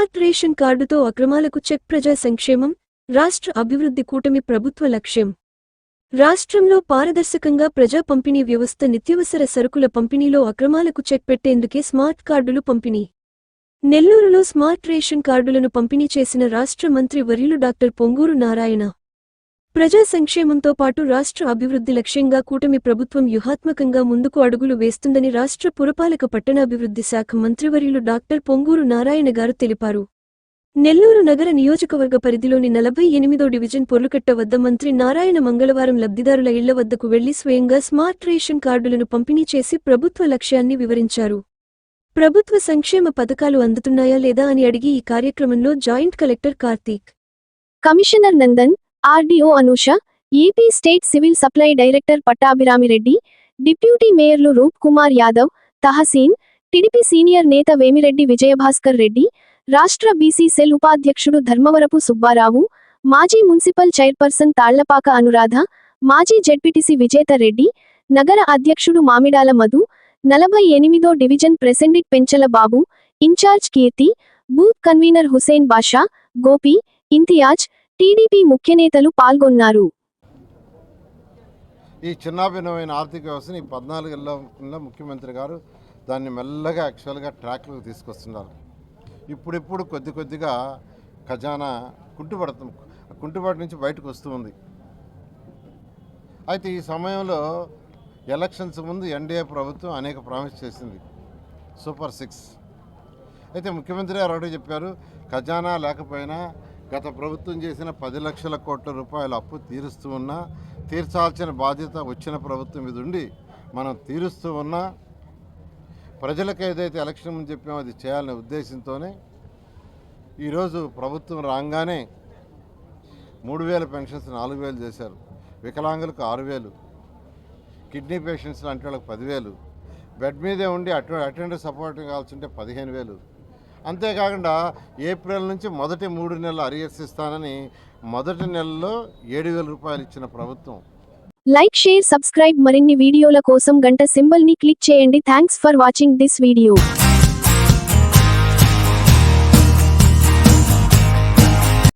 Smart ration కార్డుతో అక్రమాలకు check ప్రజా సంక్షేమం రాష్ట్ర అభివృద్ధి కూటమి ప్రభుత్వ లక్ష్యం. రాష్ట్రంలో పారదర్శకంగా ప్రజా పంపిణీ వ్యవస్థ నిత్యవసర సరుకుల పంపిణీలో అక్రమాలకు చెక్ పెట్టేందుకే స్మార్ట్ కార్డులు పంపిణీ. నెల్లూరులో స్మార్ట్ రేషన్ కార్డులను పంపిణీ చేసిన రాష్ట్ర మంత్రి వర్యులు డాక్టర్ పొంగూరు నారాయణ. ప్రజా సంక్షేమంతో పాటు రాష్ట్ర అభివృద్ధి లక్ష్యంగా కూటమి ప్రభుత్వం వ్యూహాత్మకంగా ముందుకు అడుగులు వేస్తుందని రాష్ట్ర పురపాలక పట్టణాభివృద్ధి శాఖ మంత్రివర్యులు డాక్టర్ పొంగూరు నారాయణ గారు తెలిపారు. నెల్లూరు నగర నియోజకవర్గ పరిధిలోని నలభై ఎనిమిదో డివిజన్ పొర్లుకట్ట వద్ద మంత్రి నారాయణ మంగళవారం లబ్ధిదారుల ఇళ్ళ వద్దకు వెళ్ళి స్వయంగా స్మార్ట్ రేషన్ కార్డులను పంపిణీ చేసి ప్రభుత్వ లక్ష్యాన్ని వివరించారు. ప్రభుత్వ సంక్షేమ పథకాలు అందుతున్నాయా లేదా అని అడిగి ఈ కార్యక్రమంలో joint collector Karthik. Commissioner Nandan RDO Anusha AP state civil supply director Pattabhiramireddy deputy మేయర్లు Roop Kumar Yadav Tahseen TDP senior నేత వేమిరెడ్డి విజయభాస్కర్ రెడ్డి రాష్ట్ర బీసీ సెల్ ఉపాధ్యక్షుడు ధర్మవరపు సుబ్బారావు మాజీ మున్సిపల్ చైర్పర్సన్ తాళ్ళపాక అనురాధ మాజీ జెడ్పీటీసీ విజేత రెడ్డి నగర అధ్యక్షుడు మామిడాల మధు నలభై ఎనిమిదో division president Penchala Babu incharge Keerthi booth convener Hussain Basha Gopi Imtiaz TDP ముఖ్యనేతలు పాల్గొన్నారు. ఈ చిన్నాభిన్నమైన ఆర్థిక వ్యవస్థని ఈ పద్నాలుగేళ్ళ ముఖ్యమంత్రి గారు దాన్ని మెల్లగా యాక్చువల్గా ట్రాక్లోకి తీసుకొస్తున్నారు. ఇప్పుడిప్పుడు కొద్ది కొద్దిగా ఖజానా కుంటుపడుతుంది కుంటుబాటు నుంచి బయటకు వస్తూ ఉంది. అయితే ఈ సమయంలో ఎలక్షన్స్ ముందు ఎన్డీఏ ప్రభుత్వం అనేక ప్రామిస్ చేసింది. Super six. అయితే ముఖ్యమంత్రి గారు ఒకటి చెప్పారు ఖజానా లేకపోయినా గత ప్రభుత్వం చేసిన పది లక్షల కోట్ల రూపాయల అప్పు తీరుస్తూ ఉన్నా తీర్చాల్సిన బాధ్యత వచ్చిన ప్రభుత్వం మీద ఉండి మనం తీరుస్తూ ఉన్నా ప్రజలకు ఏదైతే ఎలక్షన్ ముందు చెప్పామో అది చేయాలనే ఉద్దేశంతోనే ఈరోజు ప్రభుత్వం రాగానే మూడు వేల పెన్షన్స్ నాలుగు వేలు చేశారు. వికలాంగులకు ఆరు వేలు కిడ్నీ పేషెంట్స్ లాంటి వాళ్ళకి పదివేలు బెడ్ మీదే ఉండి అటు అటెండర్ సపోర్ట్ కావాల్సి ఉంటే పదిహేను వేలు అంతేకాకుండా ఏప్రిల్ నుంచి మొదటి మూడు నెలలు అరియర్స్ ఇస్తానని మొదటి నెలలో ఏడు వేల రూపాయలు ఇచ్చిన ప్రభుత్వం. లైక్ షేర్ సబ్స్క్రైబ్ మరిన్ని వీడియోల కోసం గంట సింబల్ని క్లిక్ చేయండి. Thanks for watching this video.